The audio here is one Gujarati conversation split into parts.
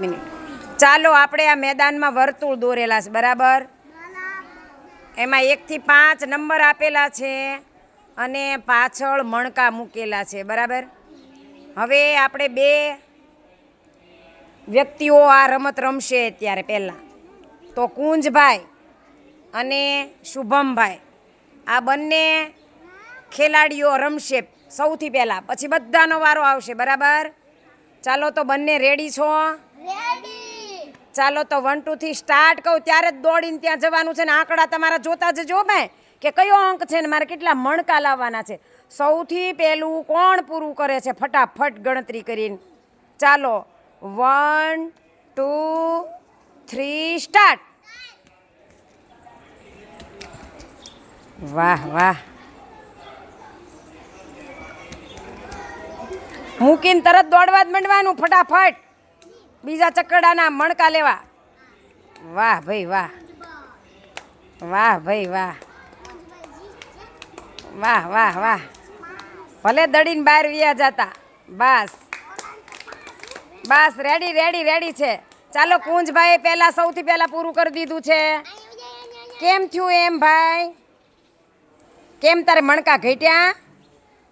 મિનિટ. ચાલો, આપણે આ મેદાનમાં વર્તુળ દોરેલા છે, બરાબર? એમાં એકથી પાંચ નંબર આપેલા છે અને પાછળ મણકા મૂકેલા છે, બરાબર? હવે આપણે બે વ્યક્તિઓ આ રમત રમશે ત્યારે પહેલાં. તો કુંજભાઈ અને શુભમભાઈ. આ બંને ખેલાડીઓ રમશે સૌથી પહેલાં. પછી બધાનો વારો આવશે, બરાબર? ચાલો, તો બંને રેડી છો? ચાલો તો વન ટુ થી સ્ટાર્ટ કહું, ત્યારે જ દોડીને ત્યાં જવાનું છે ને આંકડા તમારા જોતા જજો મેં કે કયો અંક છે ને, મારે કેટલા મણકા લાવવાના છે. સૌથી પહેલું કોણ પૂરું કરે છે? ફટાફટ ગણતરી કરીને. ચાલો વન ટુ થ્રી સ્ટાર્ટ વાહ વાહ. મૂકીને તરત દોડવા જ માંડવાનું, ફટાફટ. બીજા ચકડાના મણકા લેવા. વાહ ભાઈ વાહ. વાહ ભાઈ વાહ. વાહ વાહ વાહ. ભલે દડીને બહાર વ્યા જતા. બસ. બસ રેડી રેડી રેડી છે. ચાલો કુંજભાઈ પહેલાં સૌથી પહેલાં પૂરું કરી દીધું છે. કેમ થયું એમ ભાઈ? કેમ તારે મણકા ઘટ્યા?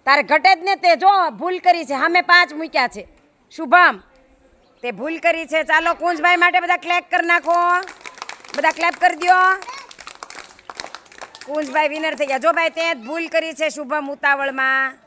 તારે ઘટે જ ને તે જો, ભૂલ કરી છે. સામે પાંચ મૂક્યા છે. શુભમ. તે ભૂલ કરી છે. ચાલો, કુંજભાઈ માટે બધા ક્લેક કરી નાખો. બધા ક્લેપ કરી દો કુંજભાઈ વિનર થઈ ગયા. જો ભાઈ, તે ભૂલ કરી છે શુભમ ઉતાવળમાં.